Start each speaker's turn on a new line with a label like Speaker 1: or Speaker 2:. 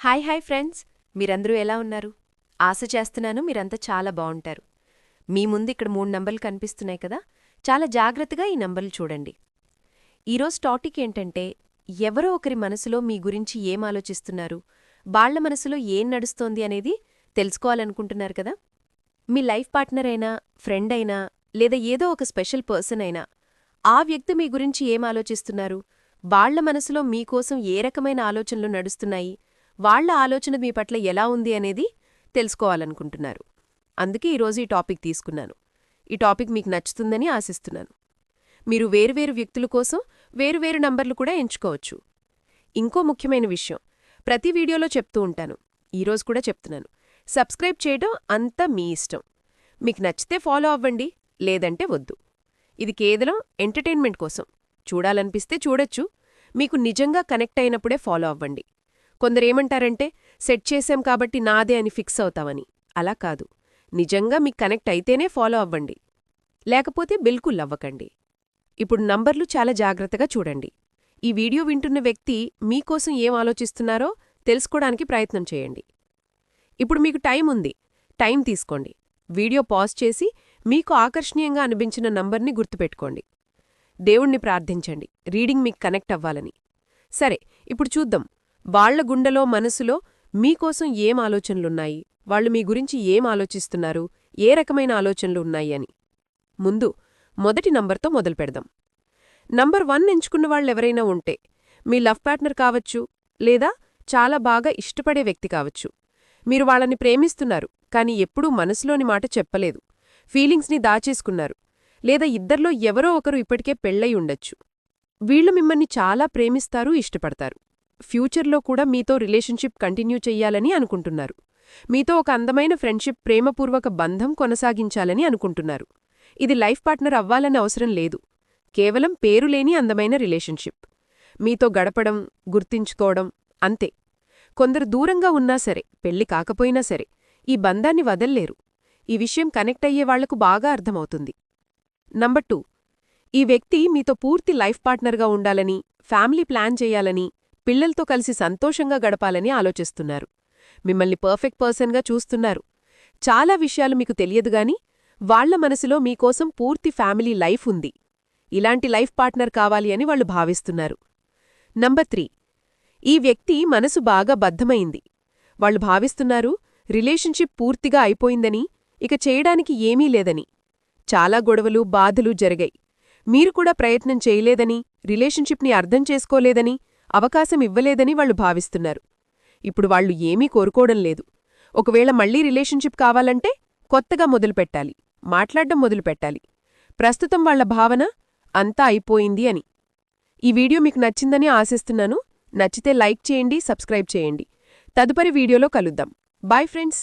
Speaker 1: Hi hi friends. మీరందరూ ఎలా ఉన్నారు? ఆశ చేస్తున్నాను మీరంతా చాలా బావుంటారు మీ ముందు ఇక్కడ మూడు నంబర్లు కనిపిస్తున్నాయి కదా? చాలా జాగ్రత్తగా ఈ నంబర్లు చూడండి. ఈరోజు టాపిక్ ఏంటంటే ఎవరో ఒకరి మనసులో మీ గురించి ఏం ఆలోచిస్తున్నారు? బాళ్ళ మనసులో ఏం నడుస్తోంది అనేది తెలుసుకోవాలనుకుంటున్నారు కదా? మీ లైఫ్ పార్ట్నర్ అయినా ఫ్రెండ్ అయినా లేదా ఏదో ఒక స్పెషల్ పర్సన్ అయినా ఆ వ్యక్తి మీ గురించి ఏం ఆలోచిస్తున్నారు? బాళ్ళ మనసులో మీకోసం ఏ రకమైన ఆలోచనలు నడుస్తున్నాయి? వాళ్ళ ఆలోచన మీ పట్ల ఎలా ఉంది అనేది తెలుసుకోవాలనుకుంటున్నారు. అందుకే ఈరోజు ఈ టాపిక్ తీసుకున్నాను. ఈ టాపిక్ మీకు నచ్చుతుందని ఆశిస్తున్నాను. మీరు వేరువేరు వ్యక్తుల కోసం వేరువేరు నంబర్లు కూడా ఎంచుకోవచ్చు. ఇంకో ముఖ్యమైన విషయం ప్రతి వీడియోలో చెప్తూ ఉంటాను. ఈరోజు కూడా చెప్తున్నాను. సబ్స్క్రైబ్ చేయడం అంతా మీ ఇష్టం. మీకు నచ్చితే ఫాలో అవ్వండి లేదంటే వద్దు. ఇది కేవలం ఎంటర్టైన్మెంట్ కోసం. చూడాలనిపిస్తే చూడొచ్చు. మీకు నిజంగా కనెక్ట్ అయినప్పుడే ఫాలో అవ్వండి. కొందరేమంటారంటే సెట్ చేశాం కాబట్టి నాదే అని ఫిక్స్ అవుతామని అలా కాదు. నిజంగా మీకు కనెక్ట్ అయితేనే ఫాలో అవ్వండి. లేకపోతే బిల్కుల్ అవ్వకండి. ఇప్పుడు నంబర్లు చాలా జాగ్రత్తగా చూడండి. ఈ వీడియో వింటున్న వ్యక్తి మీకోసం ఏం ఆలోచిస్తున్నారో తెలుసుకోవడానికి ప్రయత్నం చేయండి. ఇప్పుడు మీకు టైం ఉంది. టైం తీసుకోండి. వీడియో పాజ్ చేసి మీకు ఆకర్షణీయంగా అనిపించిన నంబర్ని గుర్తుపెట్టుకోండి. దేవుణ్ణి ప్రార్థించండి. రీడింగ్ మీకు కనెక్ట్ అవ్వాలని. సరే ఇప్పుడు చూద్దాం. వాళ్ళ గుండెలో మనసులో మీకోసం ఏం ఆలోచనలున్నాయి? వాళ్ళు మీ గురించి ఏం ఆలోచిస్తున్నారు? ఏ రకమైన ఆలోచనలు ఉన్నాయి అని. ముందు మొదటి నంబర్తో మొదలుపెడదాం నంబర్ వన్ ఎంచుకున్న వాళ్ళెవరైనా ఉంటే మీ లవ్ పార్ట్నర్ కావచ్చు లేదా చాలా బాగా ఇష్టపడే వ్యక్తి కావచ్చు. మీరు వాళ్ళని ప్రేమిస్తున్నారు కాని ఎప్పుడూ మనసులోని మాట చెప్పలేదు. ఫీలింగ్స్ని దాచేసుకున్నారు. లేదా ఇద్దర్లో ఎవరో ఒకరు ఇప్పటికే పెళ్ళై ఉండొచ్చు. వీళ్ళు మిమ్మల్ని చాలా ప్రేమిస్తారు ఇష్టపడతారు. ఫ్యూచర్లో కూడా మీతో రిలేషన్షిప్ కంటిన్యూ చెయ్యాలని అనుకుంటున్నారు. మీతో ఒక అందమైన ఫ్రెండ్షిప్ ప్రేమపూర్వక బంధం కొనసాగించాలని అనుకుంటున్నారు. ఇది లైఫ్ పార్ట్నర్ అవ్వాలని అవసరం లేదు. కేవలం పేరులేని అందమైన రిలేషన్షిప్. మీతో గడపడం గుర్తించుకోవడం అంతే. కొందరు దూరంగా ఉన్నా సరే పెళ్ళి కాకపోయినా సరే ఈ బంధాన్ని వదల్లేరు. ఈ విషయం కనెక్ట్ అయ్యే వాళ్ళకు బాగా అర్థమవుతుంది. Number two. ఈ వ్యక్తి మీతో పూర్తి లైఫ్ పార్ట్నర్గా ఉండాలని ఫ్యామిలీ ప్లాన్ చేయాలని పిల్లలతో కలిసి సంతోషంగా గడపాలని ఆలోచిస్తున్నారు. మిమ్మల్ని పర్ఫెక్ట్ పర్సన్గా చూస్తున్నారు. చాలా విషయాలు మీకు తెలియదుగాని వాళ్ళ మనసులో మీకోసం పూర్తి ఫ్యామిలీ లైఫ్ ఉంది. ఇలాంటి లైఫ్ పార్ట్నర్ కావాలి అని వాళ్ళు భావిస్తున్నారు. Number three. ఈ వ్యక్తి మనసు బాగా బద్ధమైంది. వాళ్ళు భావిస్తున్నారు రిలేషన్షిప్ పూర్తిగా అయిపోయిందని ఇక చేయడానికి ఏమీ లేదని. చాలా గొడవలు బాధలు జరిగాయి. మీరు కూడా ప్రయత్నం చేయలేదని రిలేషన్షిప్ని అర్థం చేసుకోలేదని అవకాశం ఇవ్వలేదని వాళ్ళు భావిస్తున్నారు. ఇప్పుడు వాళ్ళు ఏమీ కోరుకోవడం లేదు. ఒకవేళ మళ్ళీ రిలేషన్షిప్ కావాలంటే కొత్తగా మొదలుపెట్టాలి. మాట్లాడడం మొదలుపెట్టాలి. ప్రస్తుతం వాళ్ళ భావన అంతా అయిపోయింది అని. ఈ వీడియో మీకు నచ్చిందని ఆశిస్తున్నాను. నచ్చితే లైక్ చేయండి సబ్స్క్రైబ్ చేయండి. తదుపరి వీడియోలో కలుద్దాం. Bye friends!